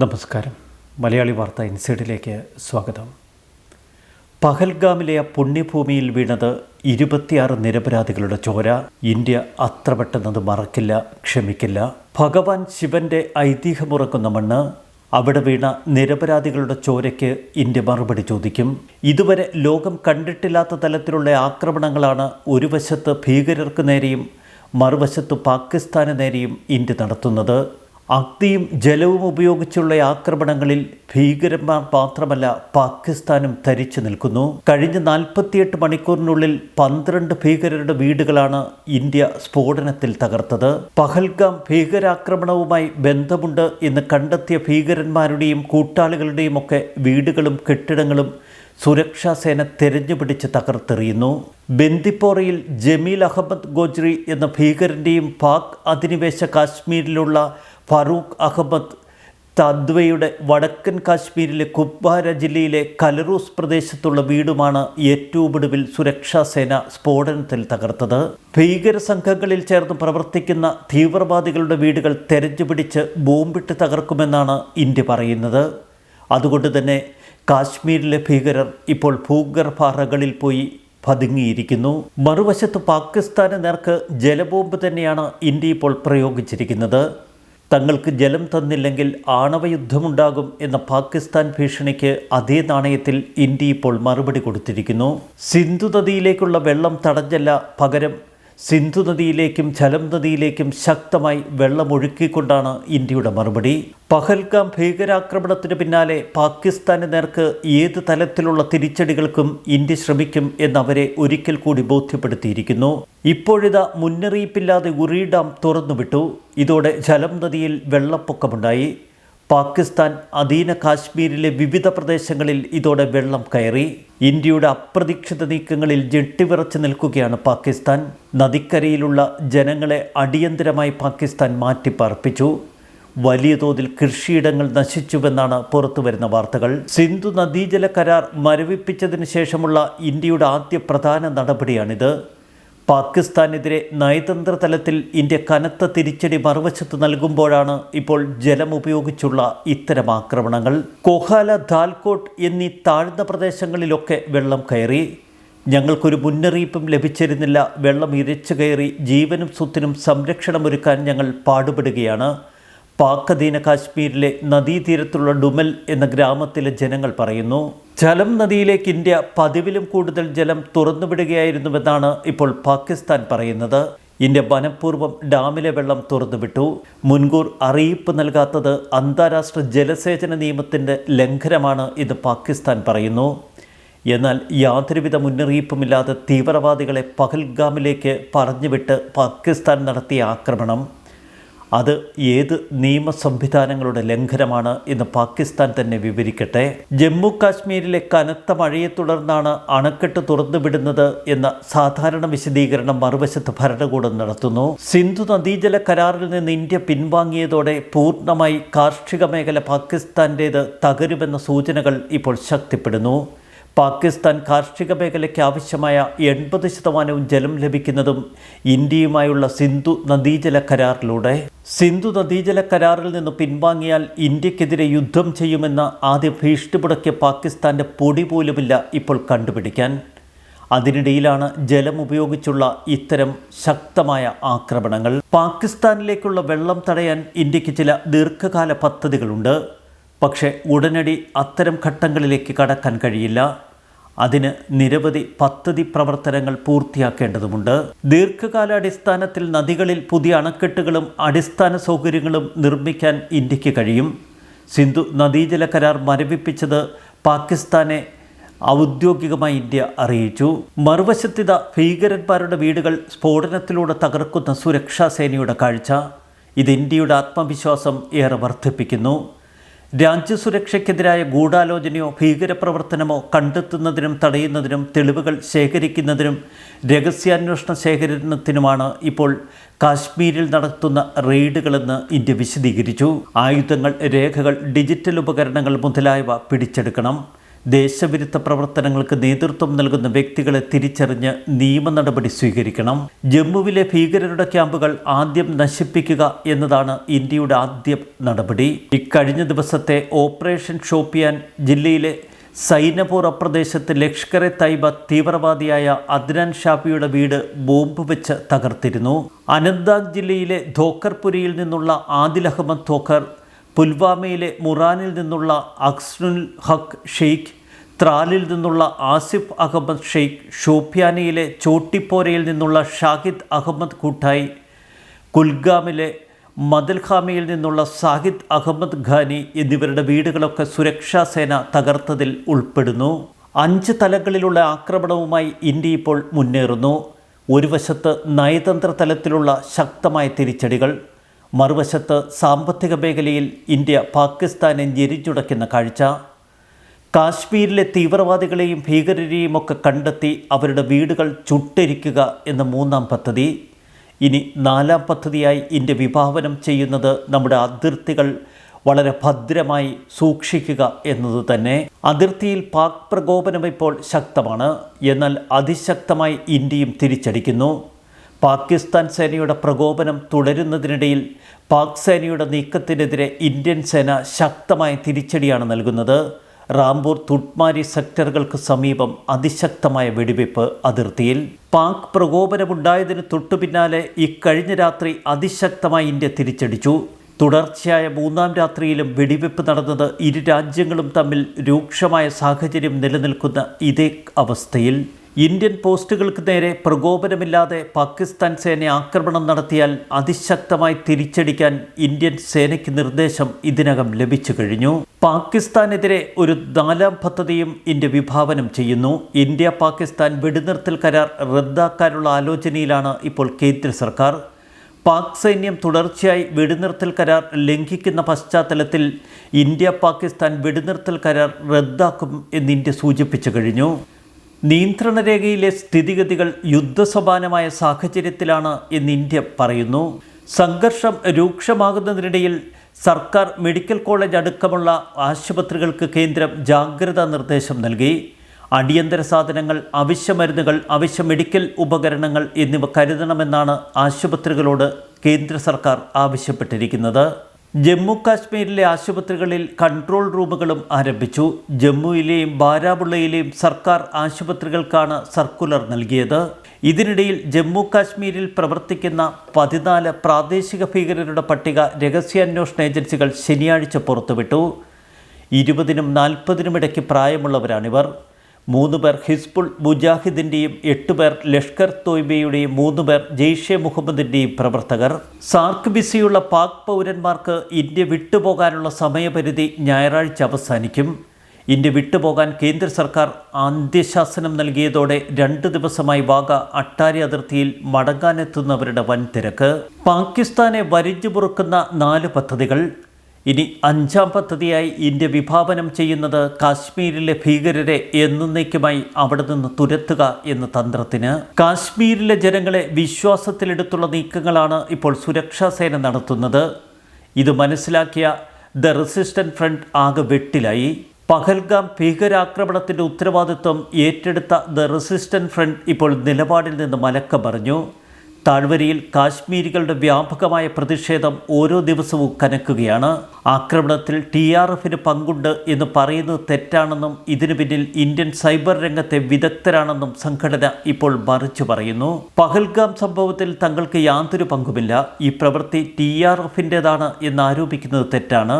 നമസ്കാരം. മലയാളി വാർത്ത ഇൻസൈഡിലേക്ക് സ്വാഗതം. പഹൽഗാമിലെ പുണ്യഭൂമിയിൽ വീണത് ഇരുപത്തിയാറ് നിരപരാധികളുടെ ചോര. ഇന്ത്യ അത്ര പെട്ടെന്നത് മറക്കില്ല ക്ഷമിക്കില്ല. ഭഗവാൻ ശിവന്റെ ഐതിഹ്യമുറക്കുന്ന മണ്ണ് അവിടെ വീണ നിരപരാധികളുടെ ചോരയ്ക്ക് ഇന്ത്യ മറുപടി ചോദിക്കും. ഇതുവരെ ലോകം കണ്ടിട്ടില്ലാത്ത തലത്തിലുള്ള ആക്രമണങ്ങളാണ് ഒരു വശത്ത് ഭീകരർക്ക് നേരെയും മറുവശത്ത് പാകിസ്ഥാന് നേരെയും ഇന്ത്യ നടത്തുന്നത്. അഗ്നിയും ജലവും ഉപയോഗിച്ചുള്ള ആക്രമണങ്ങളിൽ ഭീകരന്മാർ മാത്രമല്ല പാകിസ്ഥാനും തരിച്ചു നിൽക്കുന്നു. കഴിഞ്ഞ നാൽപ്പത്തിയെട്ട് മണിക്കൂറിനുള്ളിൽ പന്ത്രണ്ട് ഭീകരരുടെ വീടുകളാണ് ഇന്ത്യ സ്ഫോടനത്തിൽ തകർത്തത്. പഹൽഗാം ഭീകരാക്രമണവുമായി ബന്ധമുണ്ട് എന്ന് കണ്ടെത്തിയ ഭീകരന്മാരുടെയും കൂട്ടാളികളുടെയും ഒക്കെ വീടുകളും കെട്ടിടങ്ങളും സുരക്ഷാ സേന തെരഞ്ഞുപിടിച്ച് തകർത്തെറിയുന്നു. ബന്ദിപ്പോറയിൽ ജമീൽ അഹമ്മദ് ഗോജ്രി എന്ന ഭീകരന്റെയും പാക് അധിനിവേശ കാശ്മീരിലുള്ള ഫറൂഖ് അഹമ്മദ് തദ്വയുടെ വടക്കൻ കാശ്മീരിലെ കുപ്വാര ജില്ലയിലെ കലറൂസ് പ്രദേശത്തുള്ള വീടുമാണ് ഏറ്റവും ഒടുവിൽ സുരക്ഷാ സേന സ്ഫോടനത്തിൽ തകർത്തത്. ഭീകര സംഘങ്ങളിൽ ചേർന്ന് പ്രവർത്തിക്കുന്ന തീവ്രവാദികളുടെ വീടുകൾ തെരഞ്ഞുപിടിച്ച് ബോംബിട്ട് തകർക്കുമെന്നാണ് ഇന്ത്യ പറയുന്നത്. അതുകൊണ്ട് തന്നെ കാശ്മീരിലെ ഭീകരർ ഇപ്പോൾ ഭൂഗർഭാറകളിൽ പോയി പതുങ്ങിയിരിക്കുന്നു. മറുവശത്ത് പാകിസ്ഥാന് നേർക്ക് ജലബോംബ് തന്നെയാണ് ഇന്ത്യ ഇപ്പോൾ പ്രയോഗിച്ചിരിക്കുന്നത്. തങ്ങൾക്ക് ജലം തന്നില്ലെങ്കിൽ ആണവയുദ്ധമുണ്ടാകും എന്ന പാകിസ്ഥാൻ ഭീഷണിക്ക് അതേ നാണയത്തിൽ ഇന്ത്യ ഇപ്പോൾ മറുപടി കൊടുത്തിരിക്കുന്നു. സിന്ധു നദിയിലേക്കുള്ള വെള്ളം തടഞ്ഞല്ല പകരം സിന്ധു നദിയിലേക്കും ജലം നദിയിലേക്കും ശക്തമായി വെള്ളമൊഴുക്കിക്കൊണ്ടാണ് ഇന്ത്യയുടെ മറുപടി. പഹൽഗാം ഭീകരാക്രമണത്തിന് പിന്നാലെ പാകിസ്ഥാന് നേർക്ക് ഏത് തലത്തിലുള്ള തിരിച്ചടികൾക്കും ഇന്ത്യ ശ്രമിക്കും എന്നവരെ ഒരിക്കൽ കൂടി ബോധ്യപ്പെടുത്തിയിരിക്കുന്നു. ഇപ്പോഴിതാ മുന്നറിയിപ്പില്ലാതെ ഉറി ഡാം തുറന്നുവിട്ടു. ഇതോടെ ജലം നദിയിൽ വെള്ളപ്പൊക്കമുണ്ടായി. പാകിസ്ഥാൻ അധീന കാശ്മീരിലെ വിവിധ പ്രദേശങ്ങളിൽ ഇതോടെ വെള്ളം കയറി. ഇന്ത്യയുടെ അപ്രതീക്ഷിത നീക്കങ്ങളിൽ ജെട്ടിവിറച്ചു നിൽക്കുകയാണ് പാകിസ്ഥാൻ. നദിക്കരയിലുള്ള ജനങ്ങളെ അടിയന്തരമായി പാകിസ്ഥാൻ മാറ്റിപ്പാർപ്പിച്ചു. വലിയ തോതിൽ കൃഷിയിടങ്ങൾ നശിച്ചുവെന്നാണ് പുറത്തുവരുന്ന വാർത്തകൾ. സിന്ധു നദീജല കരാർ മരവിപ്പിച്ചതിന് ശേഷമുള്ള ഇന്ത്യയുടെ ആദ്യ പ്രധാന നടപടിയാണിത്. പാകിസ്ഥാനെതിരെ നയതന്ത്ര തലത്തിൽ ഇന്ത്യ കനത്ത തിരിച്ചടി മറുവശത്ത് നൽകുമ്പോഴാണ് ഇപ്പോൾ ജലം ഉപയോഗിച്ചുള്ള ഇത്തരം ആക്രമണങ്ങൾ. കൊഹാല ധാൽകോട്ട് എന്നീ താഴ്ന്ന പ്രദേശങ്ങളിലൊക്കെ വെള്ളം കയറി. ഞങ്ങൾക്കൊരു മുന്നറിയിപ്പും ലഭിച്ചിരുന്നില്ല. വെള്ളം ഇരച്ചു കയറി ജീവനും സ്വത്തിനും സംരക്ഷണമൊരുക്കാൻ ഞങ്ങൾ പാടുപെടുകയാണ്. പാക് അധീന കാശ്മീരിലെ നദീതീരത്തുള്ള ഡുമൽ എന്ന ഗ്രാമത്തിലെ ജനങ്ങൾ പറയുന്നു ജലം നദിയിലേക്ക് ഇന്ത്യ പതിവിലും കൂടുതൽ ജലം തുറന്നുവിടുകയായിരുന്നുവെന്നാണ് ഇപ്പോൾ പാകിസ്ഥാൻ പറയുന്നത്. ഇന്ത്യ വനപൂർവം ഡാമിലെ വെള്ളം തുറന്നുവിട്ടു. മുൻകൂർ അറിയിപ്പ് നൽകാത്തത് അന്താരാഷ്ട്ര ജലസേചന നിയമത്തിന്റെ ലംഘനമാണ് ഇത് പാകിസ്ഥാൻ പറയുന്നു. എന്നാൽ യാതൊരുവിധ മുന്നറിയിപ്പുമില്ലാതെ തീവ്രവാദികളെ പഹൽഗാമിലേക്ക് പറഞ്ഞുവിട്ട് പാകിസ്ഥാൻ നടത്തിയ ആക്രമണം. അത് ഏത് നിയമ സംവിധാനങ്ങളുടെ ലംഘനമാണ് എന്ന് പാകിസ്ഥാൻ തന്നെ വിവരിക്കട്ടെ? ജമ്മു കാശ്മീരിലെ കനത്ത മഴയെ തുടർന്നാണ് അണക്കെട്ട് തുറന്നുവിടുന്നത് എന്ന സാധാരണ വിശദീകരണം മറുവശത്ത് ഭരണകൂടം നടത്തുന്നു. സിന്ധു നദീജല കരാറിൽ നിന്ന് ഇന്ത്യ പിൻവാങ്ങിയതോടെ പൂർണമായി കാർഷിക മേഖല പാകിസ്ഥാന്റേത് തകരുമെന്ന സൂചനകൾ ഇപ്പോൾ ശക്തിപ്പെടുന്നു. പാകിസ്ഥാൻ കാർഷിക മേഖലയ്ക്ക് ആവശ്യമായ എൺപത് ശതമാനവും ജലം ലഭിക്കുന്നതും ഇന്ത്യയുമായുള്ള സിന്ധു നദീജല കരാറിലൂടെ. സിന്ധു നദീജല കരാറിൽ നിന്ന് പിൻവാങ്ങിയാൽ ഇന്ത്യക്കെതിരെ യുദ്ധം ചെയ്യുമെന്ന ആദ്യ ഭീഷണി മുടക്കിയ പാകിസ്ഥാന്റെ പൊടി പോലുമില്ല ഇപ്പോൾ കണ്ടുപിടിക്കാൻ. അതിനിടയിലാണ് ജലം ഉപയോഗിച്ചുള്ള ഇത്തരം ശക്തമായ ആക്രമണങ്ങൾ. പാകിസ്ഥാനിലേക്കുള്ള വെള്ളം തടയാൻ ഇന്ത്യയ്ക്ക് ചില ദീർഘകാല പദ്ധതികളുണ്ട്. പക്ഷേ ഉടനടി അത്തരം ഘട്ടങ്ങളിലേക്ക് കടക്കാൻ കഴിയില്ല. അതിന് നിരവധി പദ്ധതി പ്രവർത്തനങ്ങൾ പൂർത്തിയാക്കേണ്ടതുണ്ട് ദീർഘകാലാടിസ്ഥാനത്തിൽ നദികളിൽ പുതിയ അണക്കെട്ടുകളും അടിസ്ഥാന സൗകര്യങ്ങളും നിർമ്മിക്കാൻ ഇന്ത്യയ്ക്ക് കഴിയും. സിന്ധു നദീജല കരാർ മരവിപ്പിച്ചത് പാകിസ്ഥാനെ ഔദ്യോഗികമായി ഇന്ത്യ അറിയിച്ചു. മറുവശത്തിത ഭീകരന്മാരുടെ വീടുകൾ സ്ഫോടനത്തിലൂടെ തകർക്കുന്ന സുരക്ഷാ സേനയുടെ കാഴ്ച. ഇത് ഇന്ത്യയുടെ ആത്മവിശ്വാസം ഏറെ വർദ്ധിപ്പിക്കുന്നു. രാജ്യസുരക്ഷയ്ക്കെതിരായ ഗൂഢാലോചനയോ ഭീകരപ്രവർത്തനമോ കണ്ടെത്തുന്നതിനും തടയുന്നതിനും തെളിവുകൾ ശേഖരിക്കുന്നതിനും രഹസ്യാന്വേഷണ ശേഖരണത്തിനുമാണ് ഇപ്പോൾ കാശ്മീരിൽ നടത്തുന്ന റെയ്ഡുകളെന്ന് ഇന്ത്യ വിശദീകരിച്ചു. ആയുധങ്ങൾ രേഖകൾ ഡിജിറ്റൽ ഉപകരണങ്ങൾ മുതലായവ പിടിച്ചെടുക്കണം. ദേശവിരുദ്ധ പ്രവർത്തനങ്ങൾക്ക് നേതൃത്വം നൽകുന്ന വ്യക്തികളെ തിരിച്ചറിഞ്ഞ് നിയമ നടപടി സ്വീകരിക്കണം. ജമ്മുവിലെ ഭീകരരുടെ ക്യാമ്പുകൾ ആദ്യം നശിപ്പിക്കുക എന്നതാണ് ഇന്ത്യയുടെ ആദ്യ നടപടി. ഇക്കഴിഞ്ഞ ദിവസത്തെ ഓപ്പറേഷൻ ഷോപ്പിയാൻ ജില്ലയിലെ സൈനപൂർ പ്രദേശത്ത് ലഷ്കർ എ തൈബ തീവ്രവാദിയായ അദ്നാൻ ഷാഫിയുടെ വീട് ബോംബ് വെച്ച് തകർത്തിരുന്നു. അനന്ത്നാഗ് ജില്ലയിലെ ധോക്കർപുരിയിൽ നിന്നുള്ള ആദിൽ അഹമ്മദ് ധോക്കർ പുൽവാമയിലെ മുറാനിൽ നിന്നുള്ള അക്സ്നുൽ ഹക്ക് ഷെയ്ഖ് ത്രാലിൽ നിന്നുള്ള ആസിഫ് അഹമ്മദ് ഷെയ്ഖ് ഷോപ്യാനയിലെ ചോട്ടിപ്പോരയിൽ നിന്നുള്ള ഷാഹിദ് അഹമ്മദ് കൂട്ടായി കുൽഗാമിലെ മദൽഖാമയിൽ നിന്നുള്ള സാഹിദ് അഹമ്മദ് ഖാനി എന്നിവരുടെ വീടുകളൊക്കെ സുരക്ഷാ സേന തകർത്തതിൽ ഉൾപ്പെടുന്നു. അഞ്ച് തലങ്ങളിലുള്ള ആക്രമണവുമായി ഇന്ത്യ ഇപ്പോൾ മുന്നേറുന്നു. ഒരു വശത്ത് നയതന്ത്ര തലത്തിലുള്ള ശക്തമായ തിരിച്ചടികൾ മറുവശത്ത് സാമ്പത്തിക മേഖലയിൽ ഇന്ത്യ പാകിസ്ഥാനെ ഞെരിഞ്ഞുടയ്ക്കുന്ന കാഴ്ച കാശ്മീരിലെ തീവ്രവാദികളെയും ഭീകരരെയും ഒക്കെ കണ്ടെത്തി അവരുടെ വീടുകൾ ചുട്ടരിക്കുക എന്ന മൂന്നാം പദ്ധതി. ഇനി നാലാം പദ്ധതിയായി ഇന്ത്യ വിഭാവനം ചെയ്യുന്നത് നമ്മുടെ അതിർത്തികൾ വളരെ ഭദ്രമായി സൂക്ഷിക്കുക എന്നത് തന്നെ. അതിർത്തിയിൽ പാക് പ്രകോപനം ഇപ്പോൾ ശക്തമാണ്. എന്നാൽ അതിശക്തമായി ഇന്ത്യയും തിരിച്ചടിക്കുന്നു. പാകിസ്ഥാൻ സേനയുടെ പ്രകോപനം തുടരുന്നതിനിടയിൽ പാക് സേനയുടെ നീക്കത്തിനെതിരെ ഇന്ത്യൻ സേന ശക്തമായ തിരിച്ചടിയാണ് നൽകുന്നത്. റാംപൂർ തുട്മാരി സെക്ടറുകൾക്ക് സമീപം അതിശക്തമായ വെടിവെപ്പ് അതിർത്തിയിൽ. പാക് പ്രകോപനമുണ്ടായതിന് തൊട്ടു പിന്നാലെ ഇക്കഴിഞ്ഞ രാത്രി അതിശക്തമായി ഇന്ത്യ തിരിച്ചടിച്ചു. തുടർച്ചയായ മൂന്നാം രാത്രിയിലും വെടിവെപ്പ് നടന്നത് ഇരു രാജ്യങ്ങളും തമ്മിൽ രൂക്ഷമായ സാഹചര്യം നിലനിൽക്കുന്ന ഇതേ അവസ്ഥയിൽ. ഇന്ത്യൻ പോസ്റ്റുകൾക്ക് നേരെ പ്രകോപനമില്ലാതെ പാകിസ്ഥാൻ സേന ആക്രമണം നടത്തിയാൽ അതിശക്തമായി തിരിച്ചടിക്കാൻ ഇന്ത്യൻ സേനയ്ക്ക് നിർദ്ദേശം ഇതിനകം ലഭിച്ചു കഴിഞ്ഞു. പാകിസ്ഥാനെതിരെ ഒരു നാലാം പദ്ധതിയും ഇന്ത്യ വിഭാവനം ചെയ്യുന്നു. ഇന്ത്യ പാകിസ്ഥാൻ വെടിനിർത്തൽ കരാർ റദ്ദാക്കാനുള്ള ആലോചനയിലാണ് ഇപ്പോൾ കേന്ദ്ര സർക്കാർ. പാക് സൈന്യം തുടർച്ചയായി വെടിനിർത്തൽ കരാർ ലംഘിക്കുന്ന പശ്ചാത്തലത്തിൽ ഇന്ത്യ പാകിസ്ഥാൻ വെടിനിർത്തൽ കരാർ റദ്ദാക്കും എന്ന് ഇന്ത്യ സൂചിപ്പിച്ചു കഴിഞ്ഞു. നിയന്ത്രണ രേഖയിലെ സ്ഥിതിഗതികൾ യുദ്ധസമാനമായ സാഹചര്യത്തിലാണ് എന്ന് ഇന്ത്യ പറയുന്നു. സംഘർഷം രൂക്ഷമാകുന്നതിനിടയിൽ സർക്കാർ മെഡിക്കൽ കോളേജ് അടക്കമുള്ള ആശുപത്രികൾക്ക് കേന്ദ്രം ജാഗ്രതാ നിർദ്ദേശം നൽകി. അടിയന്തര സാധനങ്ങൾ അവശ്യ മരുന്നുകൾ അവശ്യ മെഡിക്കൽ ഉപകരണങ്ങൾ എന്നിവ കരുതണമെന്നാണ് ആശുപത്രികളോട് കേന്ദ്ര സർക്കാർ ആവശ്യപ്പെട്ടിരിക്കുന്നത്. ജമ്മു കാശ്മീരിലെ ആശുപത്രികളിൽ കൺട്രോൾ റൂമുകളും ആരംഭിച്ചു. ജമ്മുവിലെയും ബാരാമുള്ളയിലെയും സർക്കാർ ആശുപത്രികൾക്കാണ് സർക്കുലർ നൽകിയത്. ഇതിനിടയിൽ ജമ്മു കാശ്മീരിൽ പ്രവർത്തിക്കുന്ന പതിനാല് പ്രാദേശിക ഭീകരരുടെ പട്ടിക രഹസ്യാന്വേഷണ ഏജൻസികൾ ശനിയാഴ്ച പുറത്തുവിട്ടു. ഇരുപതിനും നാൽപ്പതിനും ഇടയ്ക്ക് പ്രായമുള്ളവരാണിവർ. മൂന്ന് പേർ ഹിസ്ബുൾ മുജാഹിദിന്റെയും എട്ട് പേർ ലഷ്കർ തോയ്ബയുടെയും മൂന്ന് പേർ ജെയ്ഷെ മുഹമ്മദിന്റെയും പ്രവർത്തകർ. സാർക്ക് ബിസിയുള്ള പാക് പൗരന്മാർക്ക് ഇന്ത്യ വിട്ടുപോകാനുള്ള സമയപരിധി ഞായറാഴ്ച അവസാനിക്കും. ഇന്ത്യ വിട്ടുപോകാൻ കേന്ദ്ര സർക്കാർ അന്ത്യശാസനം നൽകിയതോടെ രണ്ട് ദിവസമായി വാഗ അട്ടാരി അതിർത്തിയിൽ മടങ്ങാനെത്തുന്നവരുടെ വൻ തിരക്ക് പാകിസ്ഥാനെ വരിഞ്ഞു മുറുക്കുന്ന നാല് പദ്ധതികൾ ഇനി അഞ്ചാം പദ്ധതിയായി ഇന്ത്യ വിഭാവനം ചെയ്യുന്നത് കാശ്മീരിലെ ഭീകരരെ എന്നേക്കുമായി അവിടെ നിന്ന് തുരത്തുക എന്ന തന്ത്രത്തിന് കാശ്മീരിലെ ജനങ്ങളെ വിശ്വാസത്തിലെടുത്തുള്ള നീക്കങ്ങളാണ് ഇപ്പോൾ സുരക്ഷാ സേന നടത്തുന്നത്. ഇത് മനസ്സിലാക്കിയ ദ റെസിസ്റ്റന്റ് ഫ്രണ്ട് ആകെ വെട്ടിലായി. പഹൽഗാം ഭീകരാക്രമണത്തിന്റെ ഉത്തരവാദിത്വം ഏറ്റെടുത്ത ദ റെസിസ്റ്റന്റ് ഫ്രണ്ട് ഇപ്പോൾ നിലപാടിൽ നിന്ന് മലക്കം പറഞ്ഞു താഴ്വരയിൽ കാശ്മീരികളുടെ വ്യാപകമായ പ്രതിഷേധം ഓരോ ദിവസവും കനക്കുകയാണ്. ആക്രമണത്തിൽ ടി ആർ എഫിന് പങ്കുണ്ട് എന്ന് പറയുന്നത് തെറ്റാണെന്നും ഇതിനു പിന്നിൽ ഇന്ത്യൻ സൈബർ രംഗത്തെ വിദഗ്ധരാണെന്നും സംഘടന ഇപ്പോൾ മറിച്ചു പറയുന്നു. പഹൽഗാം സംഭവത്തിൽ തങ്ങൾക്ക് യാതൊരു പങ്കുമില്ല. ഈ പ്രവൃത്തി ടി ആർ എഫിന്റെതാണ് എന്നാരോപിക്കുന്നത് തെറ്റാണ്.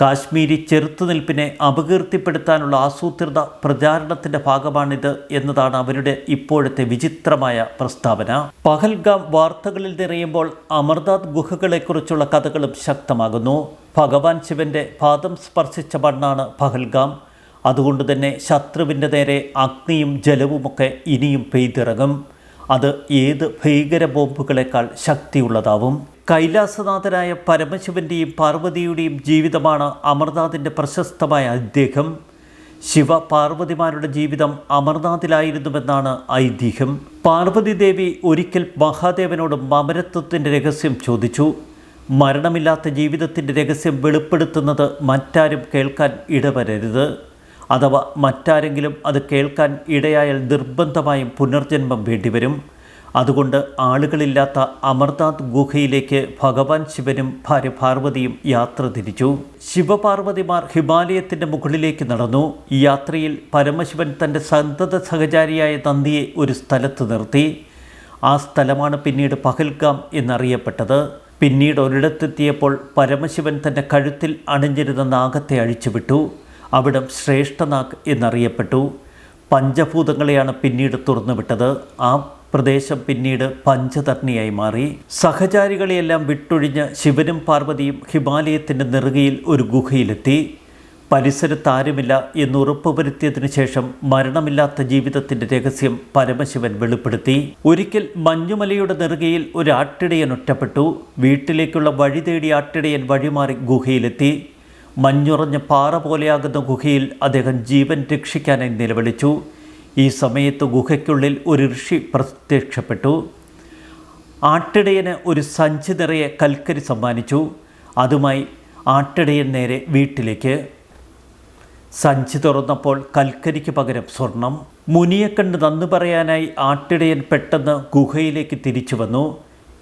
കാശ്മീരി ചെറുത്തുനിൽപ്പിനെ അപകീർത്തിപ്പെടുത്താനുള്ള ആസൂത്രിത പ്രചാരണത്തിന്റെ ഭാഗമാണിത് എന്നതാണ് അവരുടെ ഇപ്പോഴത്തെ വിചിത്രമായ പ്രസ്താവന. പഹൽഗാം വാർത്തകളിൽ നിറയുമ്പോൾ അമർനാഥ് ഗുഹകളെക്കുറിച്ചുള്ള കഥകളും ശക്തമാകുന്നു. ഭഗവാൻ ശിവന്റെ പാദം സ്പർശിച്ച മണ്ണാണ് പഹൽഗാം. അതുകൊണ്ട് തന്നെ ശത്രുവിന്റെ നേരെ അഗ്നിയും ജലവുമൊക്കെ ഇനിയും പെയ്തിറങ്ങും. അത് ഏത് ഭീകര ബോംബുകളേക്കാൾ ശക്തിയുള്ളതാവും. കൈലാസനാഥനായ പരമശിവന്റെയും പാർവതിയുടെയും ജീവിതമാണ് അമർനാഥിന്റെ പ്രശസ്തമായ ഐതിഹ്യം ശിവ പാർവതിമാരുടെ ജീവിതം അമർനാഥിലായിരുന്നുവെന്നാണ് ഐതിഹ്യം. പാർവതി ദേവി ഒരിക്കൽ മഹാദേവനോട് മമരത്വത്തിന്റെ രഹസ്യം ചോദിച്ചു. മരണമില്ലാത്ത ജീവിതത്തിന്റെ രഹസ്യം വെളിപ്പെടുത്തുന്നത് മറ്റാരും കേൾക്കാൻ ഇടവരരുത്. അഥവാ മറ്റാരെങ്കിലും അത് കേൾക്കാൻ ഇടയായാൽ നിർബന്ധമായും പുനർജന്മം വേണ്ടിവരും. അതുകൊണ്ട് ആളുകളില്ലാത്ത അമർനാഥ് ഗുഹയിലേക്ക് ഭഗവാൻ ശിവനും ഭാര്യ പാർവതിയും യാത്ര തിരിച്ചു. ശിവപാർവതിമാർ ഹിമാലയത്തിന്റെ മുകളിലേക്ക് നടന്നു. ഈ യാത്രയിൽ പരമശിവൻ തന്റെ സന്തത സഹചാരിയായ നന്ദിയെ ഒരു സ്ഥലത്ത് നിർത്തി. ആ സ്ഥലമാണ് പിന്നീട് പഹൽഗാം എന്നറിയപ്പെട്ടത്. പിന്നീട് ഒരിടത്തെത്തിയപ്പോൾ പരമശിവൻ തന്റെ കഴുത്തിൽ അണിഞ്ഞിരുന്ന നാഗത്തെ അഴിച്ചുവിട്ടു. അവിടം ശ്രേഷ്ഠനാഗ് എന്നറിയപ്പെട്ടു. പഞ്ചഭൂതങ്ങളെയാണ് പിന്നീട് തുറന്നുവിട്ടത്. ആ പ്രദേശം പിന്നീട് പഞ്ചതർണിയായി മാറി. സഹചാരികളെയെല്ലാം വിട്ടൊഴിഞ്ഞ് ശിവനും പാർവതിയും ഹിമാലയത്തിന്റെ നെറുകയിൽ ഒരു ഗുഹയിലെത്തി. പരിസരത്ത് ആരുമില്ല എന്ന് ഉറപ്പുവരുത്തിയതിനു ശേഷം മരണമില്ലാത്ത ജീവിതത്തിന്റെ രഹസ്യം പരമശിവൻ വെളിപ്പെടുത്തി. ഒരിക്കൽ മഞ്ഞുമലയുടെ നെറുകയിൽ ഒരു ആട്ടിടയൻ ഒറ്റപ്പെട്ടു. വീട്ടിലേക്കുള്ള വഴി തേടി ആട്ടിടയൻ വഴിമാറി ഗുഹയിലെത്തി. മഞ്ഞുറഞ്ഞ പാറ പോലെയാകുന്ന ഗുഹയിൽ അദ്ദേഹം ജീവൻ രക്ഷിക്കാനായി നിലവിളിച്ചു. ഈ സമയത്ത് ഗുഹയ്ക്കുള്ളിൽ ഒരു ഋഷി പ്രത്യക്ഷപ്പെട്ടു. ആട്ടിടയന് ഒരു സഞ്ചി നിറയെ കൽക്കരി സമ്മാനിച്ചു. അതുമായി ആട്ടിടയൻ നേരെ വീട്ടിലേക്ക്. സഞ്ചി തുറന്നപ്പോൾ കൽക്കരിക്ക് പകരം സ്വർണം. മുനിയെ കണ്ട് നന്ദി പറയാനായി ആട്ടിടയൻ പെട്ടെന്ന് ഗുഹയിലേക്ക് തിരിച്ചു വന്നു.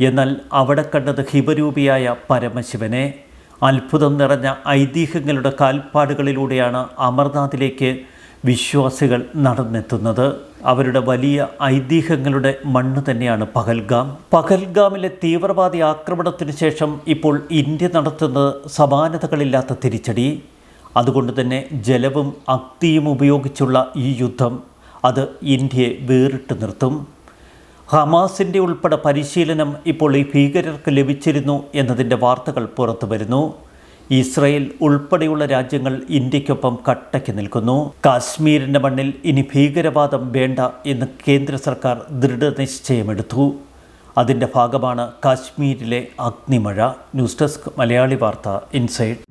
എന്നാൽ അവിടെ കണ്ടത് ഹിമരൂപിയായ പരമശിവനെ. അത്ഭുതം നിറഞ്ഞ ഐതിഹ്യങ്ങളുടെ കാൽപ്പാടുകളിലൂടെയാണ് അമർനാഥിലേക്ക് വിശ്വാസികൾ നടന്നെത്തുന്നത്. അവരുടെ വലിയ ഐതിഹ്യങ്ങളുടെ മണ്ണ് തന്നെയാണ് പഹൽഗാം. പഹൽഗാമിലെ തീവ്രവാദി ആക്രമണത്തിന് ശേഷം ഇപ്പോൾ ഇന്ത്യ നടത്തുന്നത് സമാനതകളില്ലാത്ത തിരിച്ചടി. അതുകൊണ്ട് തന്നെ ജലവും അക്തിയും ഉപയോഗിച്ചുള്ള ഈ യുദ്ധം അത് ഇന്ത്യയെ വേറിട്ട് നിർത്തും. ഹമാസിന്റെ ഉൾപ്പെടെ പരിശീലനം ഇപ്പോൾ ഈ ഭീകരർക്ക് ലഭിച്ചിരുന്നു എന്നതിന്റെ വാർത്തകൾ പുറത്തു വരുന്നു. ഇസ്രയേൽ ഉൾപ്പെടെയുള്ള രാജ്യങ്ങൾ ഇന്ത്യക്കൊപ്പം കട്ടയ്ക്ക് നിൽക്കുന്നു. കാശ്മീരിന്റെ മണ്ണിൽ ഇനി ഭീകരവാദം വേണ്ട എന്ന് കേന്ദ്ര സർക്കാർ ദൃഢനിശ്ചയമെടുത്തു. അതിന്റെ ഭാഗമാണ് കാശ്മീരിലെ അഗ്നിമഴ. ന്യൂസ് ഡെസ്ക് മലയാളി വാർത്ത ഇൻസൈഡ്.